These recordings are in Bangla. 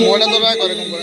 মোবাইলটা তো করে এরকম করে?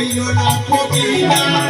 you're soy una poquita.